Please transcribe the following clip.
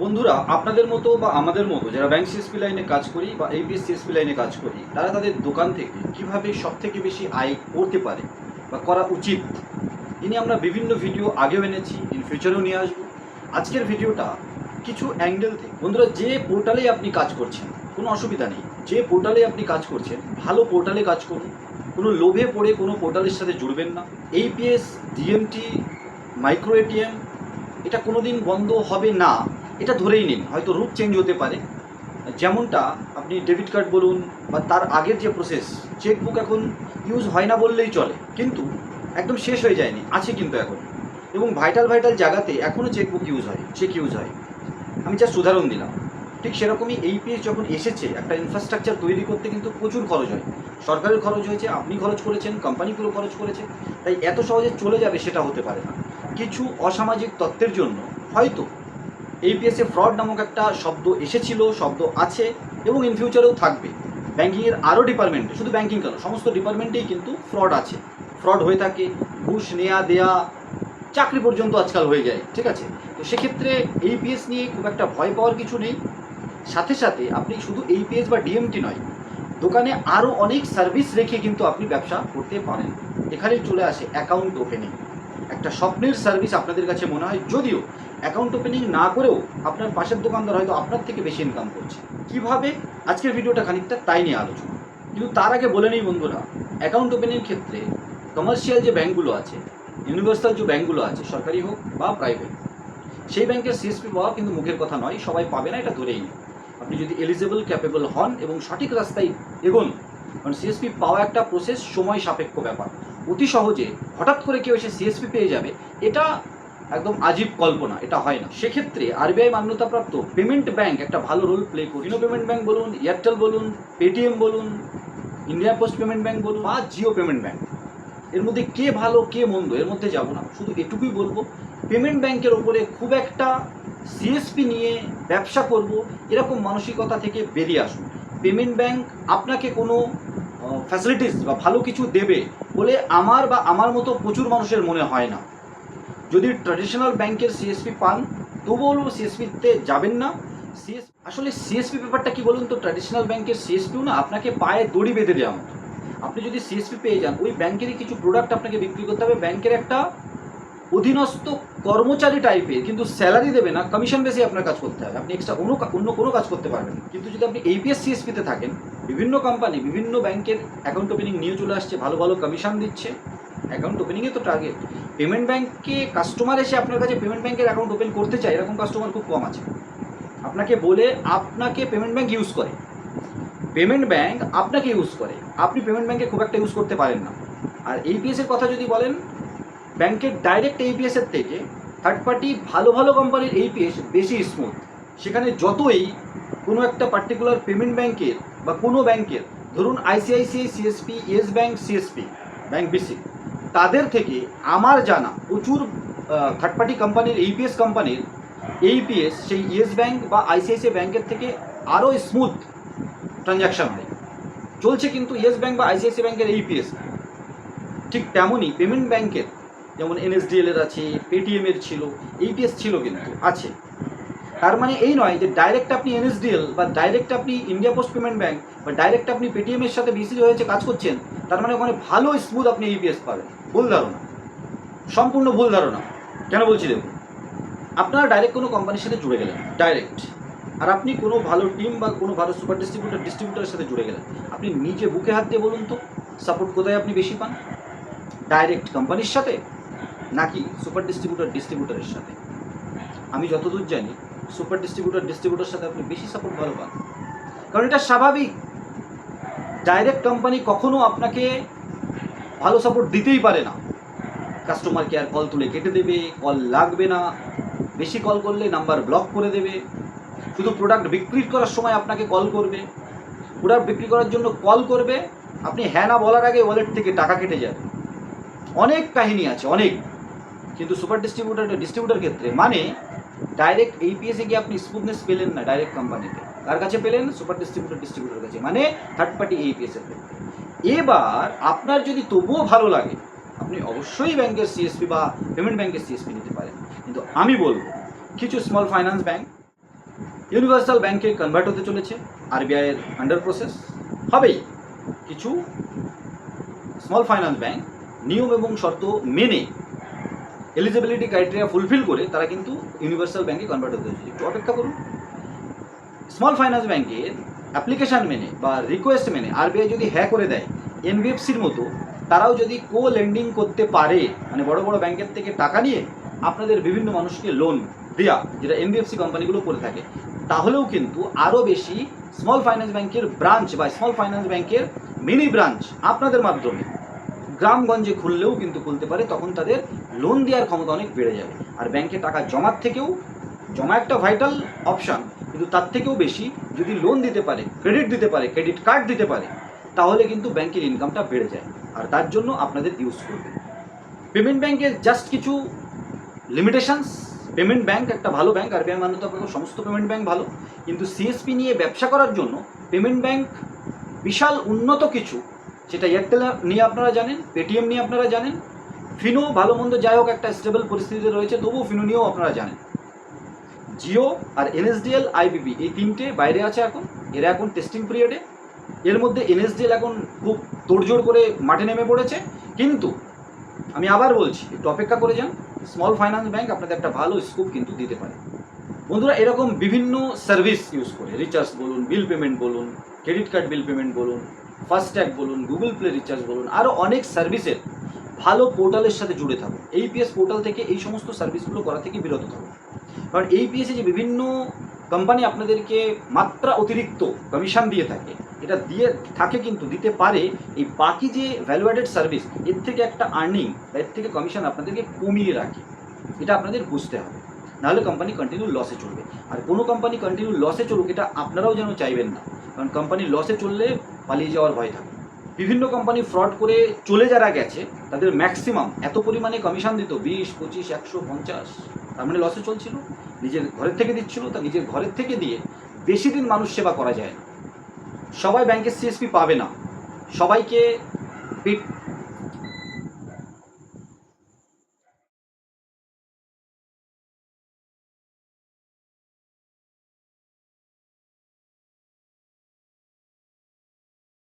বন্ধুরা, আপনাদের মতো বা আমাদের মতো যারা ব্যাংক সিএসপি লাইনে কাজ করি বা এবিএস সিএসপি লাইনে কাজ করি, তারা তাদের দোকান থেকে কীভাবে সব থেকে বেশি আয় করতে পারে বা করা উচিত ইনি আমরা বিভিন্ন ভিডিও আগেও এনেছি ইন ফিউচারেও নিয়ে আসব। আজকের ভিডিওটা কিছু অ্যাঙ্গেল থেকে বন্ধুরা, যে পোর্টালে আপনি কাজ করছেন, কোনো অসুবিধা নেই। যে পোর্টালে আপনি কাজ করছেন, ভালো পোর্টালে কাজ করুন। কোনো লোভে পড়ে কোনো পোর্টালের সাথে জুড়বেন না। এইপিএস ডিএমটি মাইক্রো এটিএম এটা কোনো দিন বন্ধ হবে না। এটা ধরেই নিন, হয়তো রূপ চেঞ্জ হতে পারে। যেমনটা আপনি ডেবিট কার্ড বলুন বা তার আগের যে প্রসেস চেকবুক এখন ইউজ হয় না বললেই চলে, কিন্তু একদম শেষ হয়ে যায়নি, আছে কিন্তু এখন। এবং ভাইটাল ভাইটাল জায়গাতে এখনও চেকবুক ইউজ হয় চেক ইউজ হয়। আমি জাস্ট উদাহরণ দিলাম। ঠিক সেরকমই এই পিএস যখন এসেছে, একটা ইনফ্রাস্ট্রাকচার তৈরি করতে কিন্তু প্রচুর খরচ হয়। সরকারের খরচ হয়েছে, আপনি খরচ করেছেন কোম্পানিগুলো খরচ করেছে, তাই এত সহজে চলে যাবে সেটা হতে পারে না। কিছু অসামাজিক তত্ত্বের জন্য হয়তো এইপিএসে ফ্রড নামক একটা শব্দ এসেছিল, শব্দ আছে এবং ইন ফিউচারেও থাকবে। ব্যাঙ্কিংয়ের আরও ডিপার্টমেন্টে শুধু ব্যাঙ্কিং কেন, সমস্ত ডিপার্টমেন্টেই কিন্তু ফ্রড আছে। ফ্রড হয়ে থাকে, ঘুষ নেয়া দেয়া, চাকরি পর্যন্ত আজকাল হয়ে যায়, ঠিক আছে? তো সেক্ষেত্রে এইপিএস নিয়ে খুব একটা ভয় পাওয়ার কিছু নেই। সাথে সাথে আপনি শুধু এইপিএস বা ডিএমটি নয়, দোকানে আরও অনেক সার্ভিস রেখে কিন্তু আপনি ব্যবসা করতে পারেন। এখানেই চলে আসে অ্যাকাউন্ট ওপেনিং একটা স্বপ্নের সার্ভিস আপনাদের কাছে মনে হয়, যদিও অ্যাকাউন্ট ওপেনিং না করেও আপনার পাশের দোকানদার হয়তো আপনার থেকে বেশি ইনকাম করছে। কীভাবে? আজকের ভিডিওটা খানিকটা তাই নিয়ে আলোচনা। কিন্তু তার আগে বলে নেই বন্ধুরা, অ্যাকাউন্ট ওপেনিং ক্ষেত্রে কমার্শিয়াল যে ব্যাঙ্কগুলো আছে ইউনিভার্সাল যে ব্যাঙ্কগুলো আছে, সরকারি হোক বা প্রাইভেট সেই ব্যাংকের সিএসপি পাওয়া কিন্তু মুখের কথা নয়, সবাই পাবে না, এটা ধরেই নিন। আপনি যদি এলিজেবল ক্যাপেবল হন এবং সঠিক রাস্তায় এগোন, কারণ সিএসপি পাওয়া একটা প্রসেস সময় সাপেক্ষ ব্যাপার। অতি সহজে হঠাৎ করে কেউ এসে সিএসপি পেয়ে যাবে, এটা একদম আজীব কল্পনা, এটা হয় না। সেক্ষেত্রে আরবিআই মান্যতাপ্রাপ্ত পেমেন্ট ব্যাংক একটা ভালো রোল প্লে করে ফিনো পেমেন্ট ব্যাংক বলুন এয়ারটেল বলুন পেটিএম বলুন ইন্ডিয়া পোস্ট পেমেন্ট ব্যাংক বলুন, বা জিও পেমেন্ট ব্যাংক এর মধ্যে কে ভালো, কে মন্দ, এর মধ্যে যাব না। শুধু এটুকুই বলব পেমেন্ট ব্যাংকের ওপরে খুব একটা সিএসপি নিয়ে ব্যবসা করব, এরকম মানসিকতা থেকে বেরিয়ে আসুন। পেমেন্ট ব্যাংক আপনাকে কোনো ফ্যাসিলিটিস বা ভালো কিছু দেবে বলে আমার বা আমার মতো প্রচুর মানুষের মনে হয় না। যদি ট্র্যাডিশনাল ব্যাংকের সিএসপি পান, তবুও বলব সিএসপিতে যাবেন না। সিএস আসলে সিএসপি ব্যাপারটা কি বলুন তো? ট্র্যাডিশনাল ব্যাংকের সিএসপিও না আপনাকে পায়ে দড়ি বেঁধে দেওয়া মতো। আপনি যদি সিএসপি পেয়ে যান, ওই ব্যাংকেরই কিছু প্রোডাক্ট আপনাকে বিক্রি করতে হবে। ব্যাংকের একটা অধীনস্থ কর্মচারী টাইপের কিন্তু স্যালারি দেবে না কমিশন বেশি আপনার কাজ করতে হবে। আপনি এক্সট্রা অন্য অন্য কোনো কাজ করতে পারবেন কিন্তু যদি আপনি এইপিএস সিএসপিতে থাকেন, বিভিন্ন কোম্পানি বিভিন্ন ব্যাংকের অ্যাকাউন্ট ওপেনিং নিয়ে চলে আসছে, ভালো ভালো কমিশন দিচ্ছে অ্যাকাউন্ট ওপেনিংয়ে তো টার্গেট পেমেন্ট ব্যাঙ্কে কাস্টমার এসে আপনার কাছে পেমেন্ট ব্যাঙ্কের অ্যাকাউন্ট ওপেন করতে চায়, এরকম কাস্টমার খুব কম আছে। আপনাকে বলে আপনাকে পেমেন্ট ব্যাঙ্ক ইউজ করে। পেমেন্ট ব্যাঙ্ক আপনাকে ইউজ করে। আপনি পেমেন্ট ব্যাঙ্কে খুব একটা ইউজ করতে পারেন না। আর এইপিএস এর কথা যদি বলেন ব্যাংকের ডাইরেক্ট এইপিএস এর থেকে থার্ড পার্টি ভালো ভালো কোম্পানির এইপিএস বেশি স্মুথ সেখানে যতই কোনো একটা পার্টিকুলার পেমেন্ট ব্যাংকের বা কোনো ব্যাংকের ধরুন ICICI CSP Yes Bank CSP bank basic তাদের থেকে আমার জানা প্রচুর থার্ড পার্টি কোম্পানির এইপিএস কোম্পানির এইপিএস সেই ইয়েস ব্যাংক বা আইসিআইসিআই ব্যাংকের থেকে আরও স্মুথ ট্রানজ্যাকশন হয়। চলছে কিন্তু ইয়েস ব্যাংক বা আইসিআইসি ব্যাংকের এইপিএস ঠিক তেমনই পেমেন্ট ব্যাংকের যেমন এনএসডিএলের আছে পেটিএম এর ছিল এইপিএস ছিল কিন্তু, আছে। তার মানে এই নয় যে ডাইরেক্ট আপনি এনএসডিএল বা ডাইরেক্ট আপনি ইন্ডিয়া পোস্ট পেমেন্ট ব্যাংক বা ডাইরেক্ট আপনি পেটিএম এর সাথে বিসি হয়েছে, কাজ করছেন, তার মানে ওখানে ভালো স্মুথ আপনি ইপিএস পাবেন। ভুল ধারণা। সম্পূর্ণ ভুল ধারণা। কেন বলছি দেখুন? আপনারা ডাইরেক্ট কোনো কোম্পানির সাথে জুড়ে গেলেন ডাইরেক্ট আর আপনি কোনো ভালো টিম বা কোনো ভালো সুপার ডিস্ট্রিবিউটার ডিস্ট্রিবিউটারের সাথে জুড়ে গেলেন। আপনি নিজে বুকে হাত দিয়ে বলুন তো সাপোর্ট কোথায় আপনি বেশি পান? ডাইরেক্ট কোম্পানির সাথে নাকি সুপার ডিস্ট্রিবিউটার ডিস্ট্রিবিউটারের সাথে? আমি যতদূর জানি সুপার ডিস্ট্রিবিউটার ডিস্ট্রিবিউটার সাথে আপনি বেশি সাপোর্ট ভালো পান। কারণ এটা স্বাভাবিক। ডাইরেক্ট কোম্পানি কখনো আপনাকে ভালো সাপোর্ট দিতেই পারে না। কাস্টমার কেয়ার কল তুলে কেটে দেবে কল লাগবে না। বেশি কল করলে নাম্বার ব্লক করে দেবে। শুধু প্রোডাক্ট বিক্রি করার সময় আপনাকে কল করবে। প্রোডাক্ট বিক্রি করার জন্য কল করবে। আপনি হ্যাঁ না বলার আগে ওয়ালেট থেকে টাকা কেটে যাবে। অনেক কাহিনী আছে, অনেক। কিন্তু সুপার ডিস্ট্রিবিউটার ডিস্ট্রিবিউটার ক্ষেত্রে মানে ডাইরেক্ট এইপিএসে গিয়ে আপনি স্মুথনেস পেলেন না ডাইরেক্ট কোম্পানিতে কার কাছে পেলেন? সুপার ডিস্ট্রিবিউটার ডিস্ট্রিবিউটার কাছে মানে থার্ড পার্টি এইপিএস এর ক্ষেত্রে। এবার আপনার যদি তবুও ভালো লাগে, আপনি অবশ্যই ব্যাংকের সিএসপি বা পেমেন্ট ব্যাংকের সিএসপি নিতে পারেন। কিন্তু আমি বলব, কিছু স্মল ফাইন্যান্স ব্যাংক ইউনিভার্সাল ব্যাংকে কনভার্ট হতে চলেছে আরবিআইয়ের আন্ডার প্রসেস হবেই। কিছু স্মল ফাইন্যান্স ব্যাংক নিয়ম এবং শর্ত মেনে এলিজিবিলিটি ক্রাইটেরিয়া ফুলফিল করে তারা কিন্তু ইউনিভার্সাল ব্যাঙ্কে কনভার্ট হতে একটু অপেক্ষা করুন। স্মল ফাইন্যান্স ব্যাংকের অ্যাপ্লিকেশন মেনে বা রিকোয়েস্ট মেনে আরবিআই যদি হ্যাঁ করে দেয় এনবিএফসির মতো, তারাও যদি কো লেন্ডিং করতে পারে মানে বড় বড় ব্যাংকের থেকে টাকা নিয়ে আপনাদের বিভিন্ন মানুষকে লোন দেয়া, যেটা এনবিএফসি কোম্পানিগুলো করে থাকে, তাহলেও কিন্তু আরও বেশি স্মল ফাইন্যান্স ব্যাংকের ব্রাঞ্চ বা স্মল ফাইন্যান্স ব্যাংকের মিনি ব্রাঞ্চ আপনাদের মাধ্যমে গ্রামগঞ্জে খুললেও কিন্তু খুলতে পারে, তখন তাদের লোন দেওয়ার ক্ষমতা অনেক বেড়ে যাবে। আর ব্যাংকে টাকা জমার থেকেও, জমা একটা ভাইটাল অপশান কিন্তু তার থেকেও বেশি যদি লোন দিতে পারে ক্রেডিট দিতে পারে ক্রেডিট কার্ড দিতে পারে, তাহলে কিন্তু ব্যাংকের ইনকামটা বেড়ে যায়। আর তার জন্য আপনাদের ইউজ করবে। পেমেন্ট ব্যাংকের জাস্ট কিছু লিমিটেশনস পেমেন্ট ব্যাংক একটা ভালো ব্যাংক আর ব্যাংক মান্যতা প্রাপ্ত সমস্ত পেমেন্ট ব্যাংক ভালো, কিন্তু সিএসপি নিয়ে ব্যবসা করার জন্য পেমেন্ট ব্যাংক বিশাল উন্নত কিছু সেটা এয়ারটেল নিয়ে আপনারা জানেন পেটিএম নিয়ে আপনারা জানেন ফিনো ভালো মন্দ যাই হোক, একটা স্টেবল পরিস্থিতিতে রয়েছে, তবুও ফিনো নিয়েও আপনারা জানেন। জিও আর এনএসডিএল আইবিবি এই তিনটে বাইরে আছে এখন, এরা এখন টেস্টিং পিরিয়ডে এর মধ্যে এনএসডিএল এখন খুব তোড়জোড় করে মাঠে নেমে পড়েছে। কিন্তু, আমি আবার বলছি, একটু অপেক্ষা করে যান স্মল ফাইন্যান্স ব্যাংক আপনাদের একটা ভালো স্কোপ কিন্তু দিতে পারে। বন্ধুরা, এরকম বিভিন্ন সার্ভিস ইউজ করে রিচার্জ বলুন বিল পেমেন্ট বলুন ক্রেডিট কার্ড বিল পেমেন্ট বলুন ফাস্ট্যাগ বলুন গুগল প্লে রিচার্জ বলুন আরও অনেক সার্ভিসের ভালো পোর্টালের সাথে জুড়ে থাকুন। এইপিএস পোর্টাল থেকে এই সমস্ত সার্ভিসগুলো করা থেকে বিরত থাকুন। কারণ এইপিএসে যে বিভিন্ন কোম্পানি আপনাদেরকে মাত্রা অতিরিক্ত কমিশন দিয়ে থাকে, এটা দিয়ে থাকে কিন্তু দিতে পারে এই বাকি যে ভ্যালু অ্যাডেড সার্ভিস এর থেকে একটা আর্নিং বা এর থেকে কমিশন আপনাদেরকে কমিয়ে রাখে। এটা আপনাদের বুঝতে হবে। নাহলে কোম্পানি কন্টিনিউ লসে চলবে। আর কোনো কোম্পানি কন্টিনিউ লসে চলুক, এটা আপনারাও যেন চাইবেন না। কারণ কোম্পানি লসে চললে পালিয়ে যাওয়ার ভয় থাকে। বিভিন্ন কোম্পানি ফ্রড করে চলে যারা গেছে, তাদের ম্যাক্সিমাম এত পরিমাণে কমিশন দিত, বিশ, পঁচিশ, একশো, পঞ্চাশ। তার মানে লসে চলছিল। নিজের ঘরের থেকে দিচ্ছিল, তা নিজের ঘরের থেকে দিয়ে বেশি দিন মানুষ সেবা করা যায় না। সবাই ব্যাংকের সিএসপি পাবে না। সবাইকে